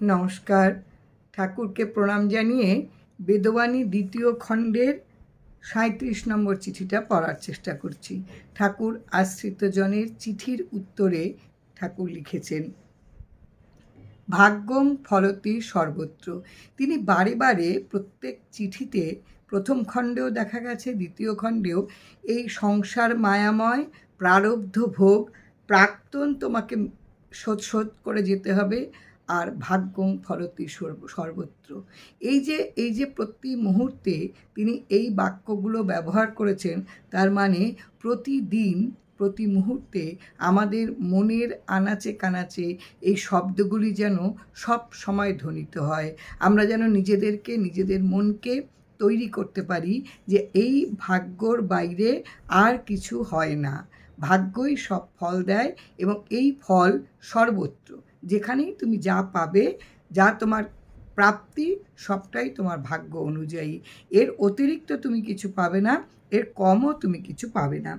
নমস্কার। ঠাকুরকে প্রণাম জানিয়ে বেদবাণী দ্বিতীয় খণ্ডের সাঁত্রিশ নম্বর চিঠিটা পড়ার চেষ্টা করছি। ঠাকুর আশ্রিতজনের চিঠির উত্তরে ঠাকুর লিখেছেন, ভাগ্যম ফলতি সর্বত্র। তিনি বারে বারে প্রত্যেক চিঠিতে প্রথম খণ্ডেও দেখা গেছে, দ্বিতীয় খণ্ডেও এই সংসার মায়াময়, প্রারব্ধ ভোগ, প্রাক্তন তোমাকে শোধ শোধ করে যেতে হবে। আর ভাগ্যম ফলতি সর্ব- সর্বত্র। এই যে এই যে প্রতি মুহূর্তে তিনি এই বাক্যগুলো ব্যবহার করেছেন, তার মানে প্রতিদিন, প্রতি মুহূর্তে আমাদের মনের আনাচে কানাচে এই শব্দগুলি যেন সব সময় ধ্বনিত হয়। আমরা যেন নিজেদেরকে, নিজেদের মনকে তৈরি করতে পারি যে এই ভাগ্যর বাইরে আর কিছু হয় না। ভাগ্যই সব ফল দেয় এবং এই ফল সর্বত্র। যেখানেই তুমি যা পাবে, যা তোমার প্রাপ্তি, সবটাই তোমার ভাগ্য অনুযায়ী। এর অতিরিক্ত তুমি কিছু পাবে না, এর কমও তুমি কিছু পাবে না।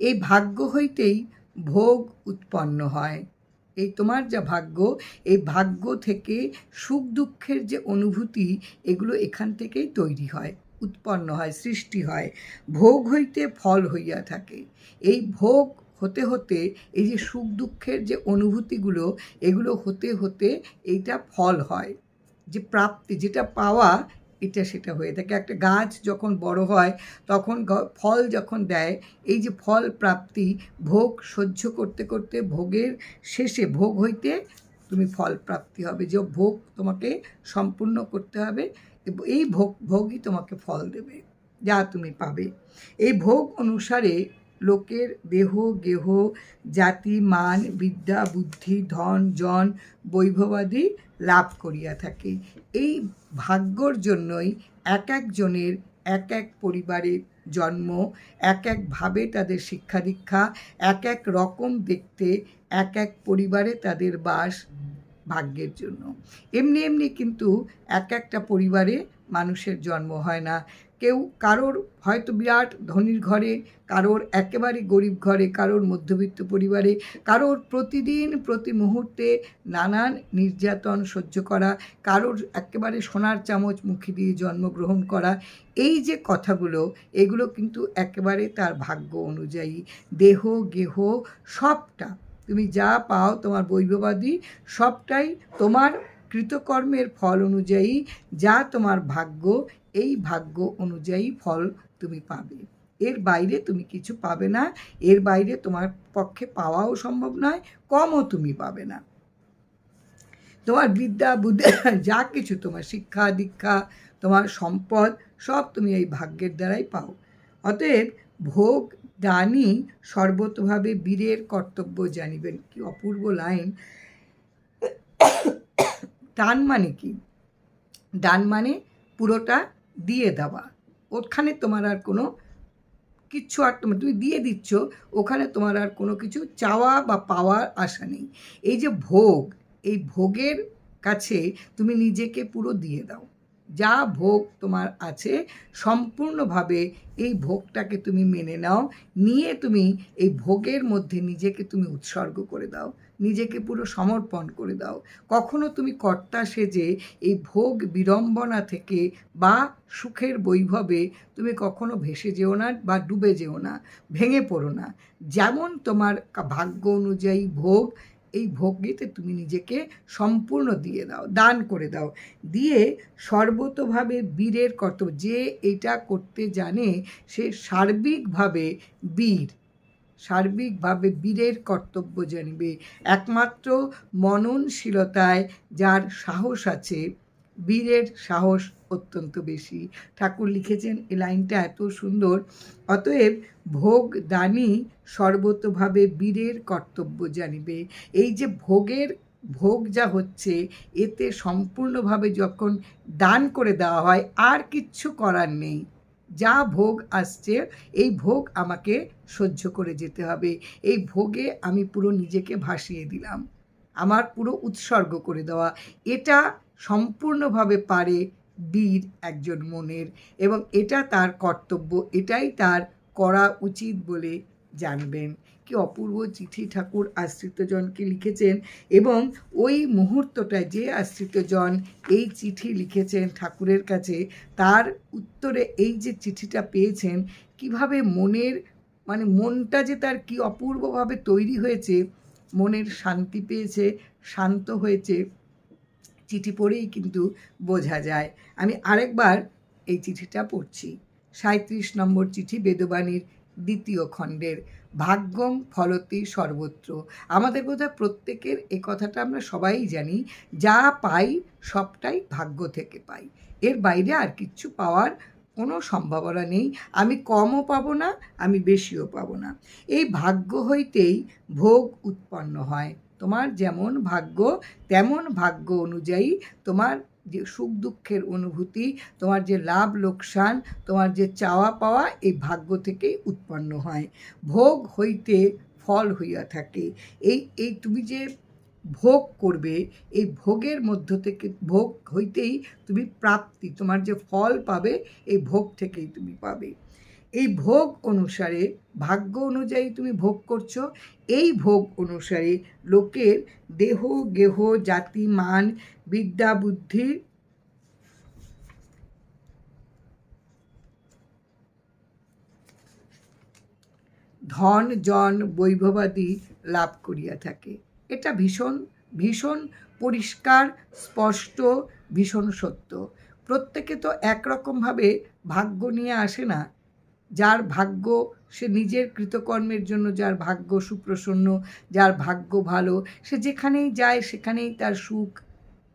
এই ভাগ্য হইতেই ভোগ উৎপন্ন হয়। এই তোমার যা ভাগ্য, এই ভাগ্য থেকে সুখ দুঃখের যে অনুভূতি, এগুলো এখান থেকেই তৈরি হয়, উৎপন্ন হয়, সৃষ্টি হয়। ভোগ হইতে ফল হইয়া থাকে। এই ভোগ হতে হতে এই যে সুখ দুঃখের যে অনুভূতিগুলো, এগুলো হতে হতে এইটা ফল হয়। যে প্রাপ্তি, যেটা পাওয়া এটা সেটা হয়ে থাকে। একটা গাছ যখন বড় হয়, তখন ফল যখন দেয়, এই যে ফল প্রাপ্তি, ভোগ সহ্য করতে করতে ভোগের শেষে, ভোগ হইতে তুমি ফল প্রাপ্তি হবে। যে ভোগ তোমাকে সম্পূর্ণ করতে হবে এই ভোগ, ভোগই তোমাকে ফল দেবে, যা তুমি পাবে। এই ভোগ অনুসারে লোকের দেহ, গেহ, জাতি, মান, বিদ্যা, বুদ্ধি, ধন, জন, বৈভবাদি লাভ করিয়া থাকে। এই ভাগ্যর জন্যই এক একজনের এক এক পরিবারের জন্ম, এক একভাবে তাদের শিক্ষা দীক্ষা, এক এক রকম দেখতে, এক এক পরিবারে তাদের বাস ভাগ্যের জন্য। এমনি এমনি কিন্তু এক একটা পরিবারে মানুষের জন্ম হয় না। কেউ কারোর হয়তো বিরাট ধনির ঘরে, কারোর একেবারে গরিব ঘরে, কারোর মধ্যবিত্ত পরিবারে, কারোর প্রতিদিন, প্রতি মুহূর্তে নানান নির্যাতন সহ্য করা, কারোর একেবারে সোনার চামচ মুখে দিয়ে জন্মগ্রহণ করা, এই যে কথাগুলো, এগুলো কিন্তু একেবারে তার ভাগ্য অনুযায়ী। দেহ, গেহ, সবটা, তুমি যা পাও তোমার বৈভবাদী, সবটাই তোমার কৃতকর্মের ফল অনুযায়ী, যা তোমার ভাগ্য এই ভাগ্য অনুযায়ী ফল তুমি পাবে। এর বাইরে তুমি কিছু পাবে না। এর বাইরে তোমার পক্ষে পাওয়াও সম্ভব নয়, কমও তুমি পাবে না। তোমার বিদ্যা, বুদ্ধি, যা কিছু তোমার শিক্ষা, দীক্ষা, তোমার সম্পদ, সব তুমি এই ভাগ্যের দ্বারাই পাও। অতএব ভোগ, দানই সর্বতভাবে বীরের কর্তব্য জানিবেন। কি অপূর্ব লাইন। দান মানে কি? দান মানে পুরোটা দিয়ে দেওয়া। ওখানে তোমার আর কোনো কিচ্ছু আর তোমার তুমি দিয়ে দিচ্ছ, ওখানে তোমার আর কোনো কিছু চাওয়া বা পাওয়ার আশা নেই। এই যে ভোগ, এই ভোগের কাছে তুমি নিজেকে পুরো দিয়ে দাও। যা ভোগ তোমার আছে, সম্পূর্ণভাবে এই ভোগটাকে তুমি মেনে নাও। নিয়ে তুমি এই ভোগের মধ্যে নিজেকে তুমি উৎসর্গ করে দাও, নিজেকে পুরো সমর্পণ করে দাও। কখনো তুমি কর্তা সেজে এই ভোগ বিড়ম্বনা থেকে বা সুখের বৈভবে তুমি কখনো ভেসে যেও না বা ডুবে যেও না, ভেঙে পড়ো না। যেমন তোমার ভাগ্য অনুযায়ী ভোগ এই ভোগগীতে তুমি নিজেকে সম্পূর্ণ দিয়ে দাও, দান করে দাও। দিয়ে সর্বতভাবে বীরের কর্তব্য, যে এটা করতে জানে, সে সার্বিকভাবে বীর, সার্বিকভাবে বীরের কর্তব্য জানিবে। একমাত্র মননশীলতায় যার সাহস আছে বীরের সাহস অত্যন্ত বেশি। ঠাকুর লিখেছেন এই লাইনটা এত সুন্দর। অতএব ভোগ দানই সর্বতভাবে বীরের কর্তব্য জানিবে। এই যে ভোগের, ভোগ যা হচ্ছে, এতে সম্পূর্ণভাবে যখন দান করে দেওয়া হয়, আর কিচ্ছু করার নেই। যা ভোগ আসছে, এই ভোগ আমাকে সহ্য করে যেতে হবে। এই ভোগে আমি পুরো নিজেকে ভাসিয়ে দিলাম। আমার পুরো উৎসর্গ করে দেওয়া। এটা সম্পূর্ণভাবে পারে বীর একজন মনের এবং এটা তার কর্তব্য, এটাই তার করা উচিত বলে জানবেন। কি অপূর্ব চিঠি ঠাকুর আশ্রিতজনকে লিখেছেন এবং ওই মুহূর্তটায় যে আশ্রিতজন এই চিঠি লিখেছেন ঠাকুরের কাছে, তার উত্তরে এই যে চিঠিটা পেয়েছেন, কীভাবে মনের মানে মনটা যে তার কি অপূর্বভাবে তৈরি হয়েছে, মনের শান্তি পেয়েছে, শান্ত হয়েছে চিঠি পড়েই কিন্তু বোঝা যায়। আমি আরেকবার এই চিঠিটা পড়ছি। সাঁত্রিশ নম্বর চিঠি বেদবাণীর দ্বিতীয় খণ্ডের, ভাগ্যম ফলতি সর্বত্র। আমাদের বোধহয় প্রত্যেকের এই কথাটা আমরা সবাই জানি, যা পাই সবটাই ভাগ্য থেকে পাই। এর বাইরে আর কিচ্ছু পাওয়ার কোনো সম্ভাবনা নেই। আমি কমও পাবো না, আমি বেশিও পাবো না। এই ভাগ্য হইতেই ভোগ উৎপন্ন হয়। তোমার যেমন ভাগ্য, তেমন ভাগ্য অনুযায়ী তোমার যে সুখ দুঃখের অনুভূতি, তোমার যে লাভ লোকসান, তোমার যে চাওয়া পাওয়া এই ভাগ্য থেকেই উৎপন্ন হয়। ভোগ হইতে ফল হইয়া থাকে। এই এই তুমি যে ভোগ করবে, এই ভোগের মধ্য থেকে, ভোগ হইতেই তুমি প্রাপ্তি, তোমার যে ফল পাবে, এই ভোগ থেকেই তুমি পাবে। এই ভোগ অনুসারে, ভাগ্য অনুযায়ী তুমি ভোগ করছ, এই ভোগ অনুসারে লোকের দেহ, গেহ, জাতি, মান, বিদ্যা, বুদ্ধি ধন, জন, বৈভবাদি লাভ করিয়া থাকে। এটা ভীষণ ভীষণ পরিষ্কার, স্পষ্ট, ভীষণ সত্য। প্রত্যেকে তো একরকমভাবে ভাগ্য নিয়ে আসে না। যার ভাগ্য, সে নিজের কৃতকর্মের জন্য যার ভাগ্য সুপ্রসন্ন, যার ভাগ্য ভালো, সে যেখানেই যায় সেখানেই তার সুখ।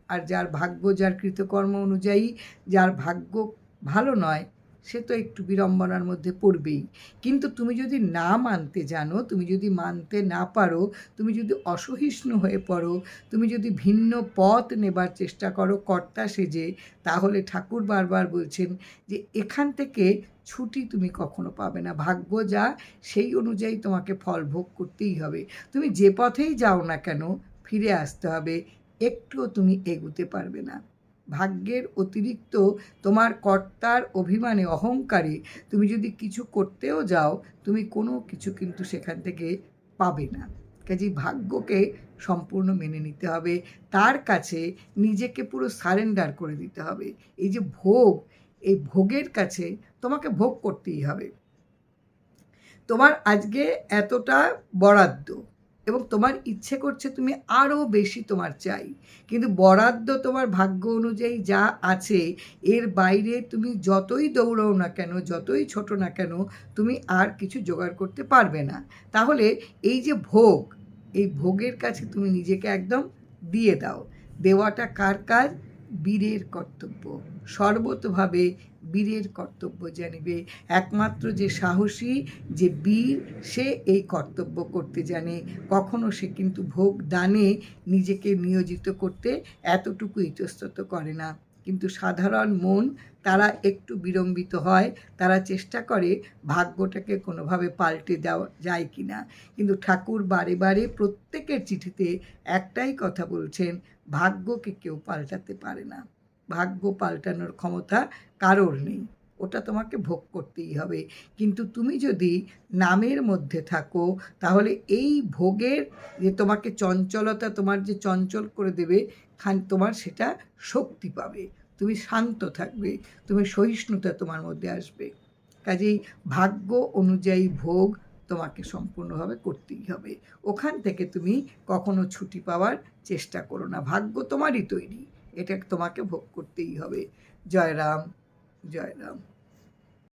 আর যার ভাগ্য, যার কৃতকর্ম অনুযায়ী, যার ভাগ্য ভালো নয় সে তো একটু বিড়ম্বনার মধ্যে পড়বেই। কিন্তু তুমি যদি না মানতে জানো, তুমি যদি মানতে না পারো, তুমি যদি অসহিষ্ণু হয়ে পড়ো, তুমি যদি ভিন্ন পথ নেবার চেষ্টা করো কর্তা সেজে, তাহলে ঠাকুর বারবার বলছেন যে, এখান থেকে ছুটি তুমি কখনো পাবে না। ভাগ্য যা, সেই অনুযায়ী তোমাকে ফল ভোগ করতেই হবে। তুমি যে পথেই যাও না কেন, ফিরে আসতে হবে। একটুও তুমি এগুতে পারবে না। ভাগ্যের অতিরিক্ত তোমার কর্তার অভিমানে অহংকারে তুমি যদি কিছু করতেও যাও, তুমি কোনো কিছু কিন্তু সেখান থেকে পাবে না। কাজেই ভাগ্যকে সম্পূর্ণ মেনে নিতে হবে, তার কাছে নিজেকে পুরো সারেন্ডার করে দিতে হবে। এই যে ভোগ, এই ভোগের কাছে তোমাকে ভোগ করতেই হবে। তোমার আজকে এতটা বরাদ্দ এবং তোমার ইচ্ছে করছে তুমি আরও বেশি তোমার চাই। কিন্তু বরাদ্দ তোমার ভাগ্য অনুযায়ী যা আছে, এর বাইরে তুমি যতই দৌড়াও না কেন, যতই ছোট না কেন, তুমি আর কিছু জোগাড় করতে পারবে না। তাহলে এই যে ভোগ, এই ভোগের কাছে তুমি নিজেকে একদম দিয়ে দাও। দেওয়াটা কার কাজ বীরের কর্তব্য। সর্বতভাবে বীরের কর্তব্য জানিবে। একমাত্র যে সাহসী, যে বীর, সে এই কর্তব্য করতে জানে। কখনো সে কিন্তু ভোগ দানে নিজেকে নিয়োজিত করতে এতটুকু ইতস্তত করে না। কিন্তু সাধারণ মন, তারা একটু বিড়ম্বিত হয়, তারা চেষ্টা করে ভাগ্যটাকে কোনোভাবে পাল্টে দেওয়া যায় কি না কিন্তু ঠাকুর বারে বারে প্রত্যেকের চিঠিতে একটাই কথা বলছেন, ভাগ্যকে কেউ পাল্টাতে পারে না। ভাগ্য পাল্টানোর ক্ষমতা কারোর নেই। ওটা তোমাকে ভোগ করতেই হবে। কিন্তু তুমি যদি নামের মধ্যে থাকো, তাহলে এই ভোগের যে তোমাকে চঞ্চলতা, তোমার যে চঞ্চল করে দেবে, খান, তোমার সেটা শক্তি পাবে। তুমি শান্ত থাকবে, তুমি সহিষ্ণুতা তোমার মধ্যে আসবে। কাজেই ভাগ্য অনুযায়ী ভোগ তোমাকে সম্পূর্ণভাবে করতেই হবে। ওখান থেকে তুমি কখনো ছুটি পাওয়ার চেষ্টা করো না। ভাগ্য তোমারই তৈরি। এটা তোমাকে ভোগ করতেই হবে। জয় রাম জয় রাম।